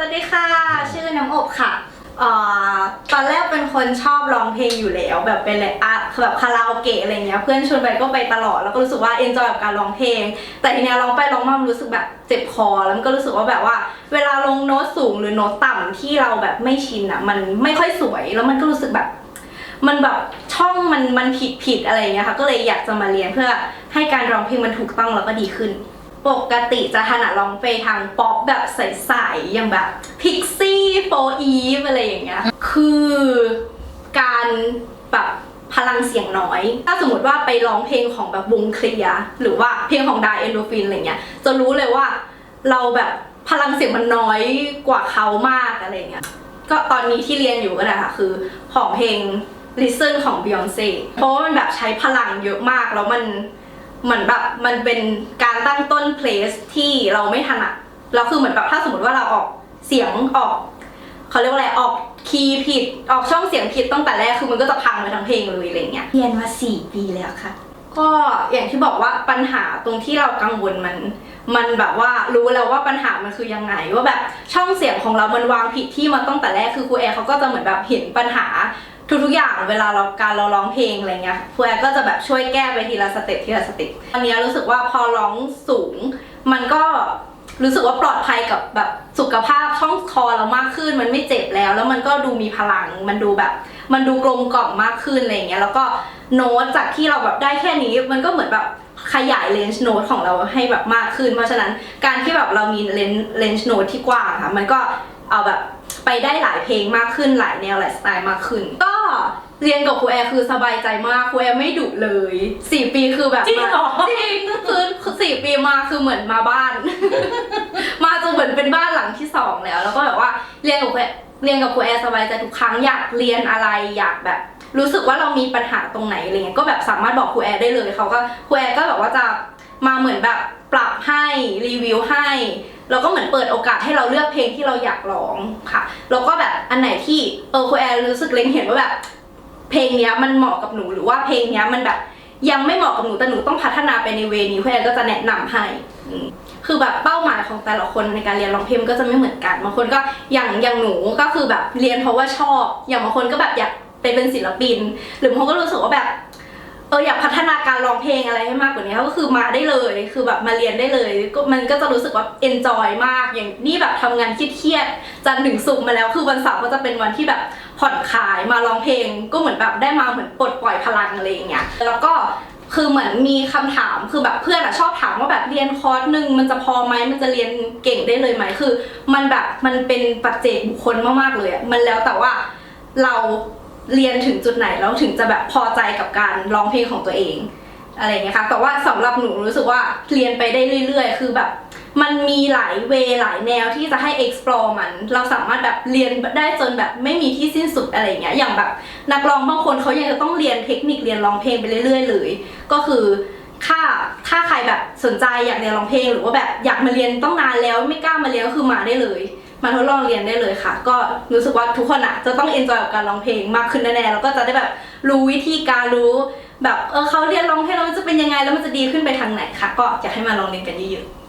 สวัสดีค่ะ ชื่อน้ำอบค่ะเอ่อตอนแรกเป็นคนชอบร้องเพลงอยู่แล้ว แบบเป็นเลยอะแบบคาราโอเกะอะไรเงี้ยเพื่อนชวนไปก็ไปตลอดแล้วก็รู้สึกว่าเอนจอยกับการร้องเพลง แต่ทีเนี้ยร้องไปร้องมามันรู้สึกแบบเจ็บคอแล้วมันก็รู้สึกว่าแบบว่า เวลาลงโน้ตสูงหรือโน้ตต่ำที่เราแบบไม่ชินอะมันไม่ค่อยสวยแล้วมันก็รู้สึกแบบ มันแบบช่องมันมันผิดผิดอะไรเงี้ยค่ะก็เลยอยากจะมาเรียนเพื่อให้การร้องเพลงมันถูกต้องแล้วก็ดีขึ้น ปกติจะถนัดร้องไปทางป๊อปแบบใสๆอย่างแบบพิกซี่โฟอีฟอะไรอย่างเงี้ยคือการแบบพลังเสียงน้อย ถ้าสมมติว่าไปร้องเพลงของแบบวงเคลียหรือว่าเพลงของไดเอนโดฟินอะไรเงี้ยจะรู้เลยว่าเราแบบพลังเสียงมันน้อยกว่าเขามากอะไรเงี้ยก็ตอนนี้ที่เรียนอยู่ก็ได้ค่ะคือของเพลง Listen ของ Beyonce เพราะว่ามันแบบใช้พลังเยอะมากแล้วมัน เหมือนแบบมันเป็นการตั้งต้น place ที่เราไม่ถนัดแล้วคือเหมือนแบบถ้าสมมติว่าเราออกเสียงออกเขาเรียกว่าอะไรออกคีย์ผิดออกช่องเสียงผิดตั้งแต่แรกคือมันก็จะพังไปทั้งเพลงเลยอะไรเงี้ยเรียนมาสี่ปีแล้วค่ะ ก็อย่างที่บอกว่าปัญหาตรงที่เรากังวลมัน มันแบบว่ารู้แล้วว่าปัญหามันคือยังไง ว่าแบบช่องเสียงของเรามันวางผิดที่มาตั้งแต่แรกคือครูแอร์เขาก็จะเหมือนแบบเห็นปัญหา ทุกๆอย่างเวลาเราการเราร้องเพลงอะไรเงี้ยครูแอร์ก็จะแบบช่วยแก้ไปทีละสเต็ปทีละสเต็ปอันนี้รู้สึกว่าพอร้องสูง มันก็รู้สึกว่าปลอดภัยกับแบบสุขภาพช่องคอเรามากขึ้น มันไม่เจ็บแล้ว แล้วมันก็ดูมีพลัง มันดูแบบ มันดูกลมกล่อมมากขึ้นอะไรเงี้ยแล้วก็โน้ตจากที่เราแบบได้แค่นี้ มันก็เหมือนแบบขยายเลนส์โน้ตของเราให้แบบมากขึ้น เพราะฉะนั้นการที่แบบเรามีเลนส์เลนส์โน้ตที่กว้างค่ะมันก็เอาแบบไปได้หลายเพลงมากขึ้นหลายแนวหลายสไตล์มากขึ้นก็ เรียนกับครูแอร์คือสบายใจมากครูแอร์ไม่ดุเลยสี่ปีคือแบบจริงเหรอ จริงคือคือสี่ปีมาคือเหมือนมาบ้าน มาจนเหมือนเป็นบ้านหลังที่สองแล้ว แล้วก็แบบว่าเรียนกับครูแอร์เรียนกับครูแอร์สบายใจทุกครั้งอยากเรียนอะไรอยากแบบ รู้สึกว่าเรามีปัญหาตรงไหนอะไรเงี้ยก็แบบสามารถบอกครูแอร์ได้เลยเขาก็ครูแอร์ก็แบบว่าจะมาเหมือนแบบปรับให้รีวิวให้แล้วก็เหมือนเปิดโอกาสให้เราเลือกเพลงที่เราอยากร้องค่ะแล้วก็แบบอันไหนที่เออครูแอร์รู้สึกเล็งเห็นว่าแบบ เพลงเนี้ยมันเหมาะกับหนูหรือว่าเพลงเนี้ยมันแบบยังไม่เหมาะกับหนูแต่หนูต้องพัฒนาไปในเวนี้ครูแอร์ก็จะแนะนำให้คือแบบเป้าหมายของแต่ละคนในการเรียนร้องเพลงก็จะไม่เหมือนกันบางคนก็อย่างอย่างหนูก็คือแบบเรียนเพราะว่าชอบ อย่างบางคนก็แบบอยากไปเป็นศิลปิน หรือบางคนก็รู้สึกว่าแบบเอออยากพัฒนาการร้องเพลงอะไรให้มากกว่านี้ก็คือมาได้เลย คือแบบมาเรียนได้เลยก็มันก็จะรู้สึกว่าเอนจอยมากอย่างนี่แบบทำงานเครียดๆจันถึงศุกมาแล้ว คือวันเสาร์ก็จะเป็นวันที่แบบ ผ่อนคลายมาร้องเพลง ก็เหมือนแบบได้มาเหมือนปลดปล่อยพลังอะไรอย่างเงี้ยแล้วก็คือเหมือนมีคำถามคือแบบเพื่อนอะชอบถามว่าแบบเรียนคอร์สหนึ่งมันจะพอไหมมันจะเรียนเก่งได้เลยไหมคือ มันแบบมันเป็นปัจเจกบุคคลมากๆเลยอะมันแล้วแต่ว่าเราเรียนถึงจุดไหนแล้วถึงจะแบบพอใจกับการร้องเพลงของตัวเองอะไรเงี้ยค่ะแต่ว่าสำหรับหนูรู้สึกว่าเรียนไปได้เรื่อย ๆ คือแบบ มันมีหลายเวหลายแนวที่จะให้ explore มัน เราสามารถแบบเรียนได้จนแบบไม่มีที่สิ้นสุดอะไรเงี้ย อย่างแบบนักร้องบางคนเขายังจะต้องเรียนเทคนิคเรียนร้องเพลงไปเรื่อย ๆ เลย ก็คือถ้าถ้าใครแบบสนใจอยากเรียนร้องเพลง หรือว่าแบบอยากมาเรียนต้องนานแล้วไม่กล้ามาเรียนก็คือมาได้เลย มาทดลองเรียนได้เลยค่ะ ก็รู้สึกว่าทุกคนอะจะต้อง enjoy กับการร้องเพลงมากขึ้นแน่ๆแล้วก็จะได้แบบรู้วิธีการรู้แบบเออเขาเรียนร้องเพลงแล้วมันจะเป็นยังไงแล้วมันจะดีขึ้นไปทางไหนค่ะ ก็อยากให้มาลองเรียนกันเยอะๆ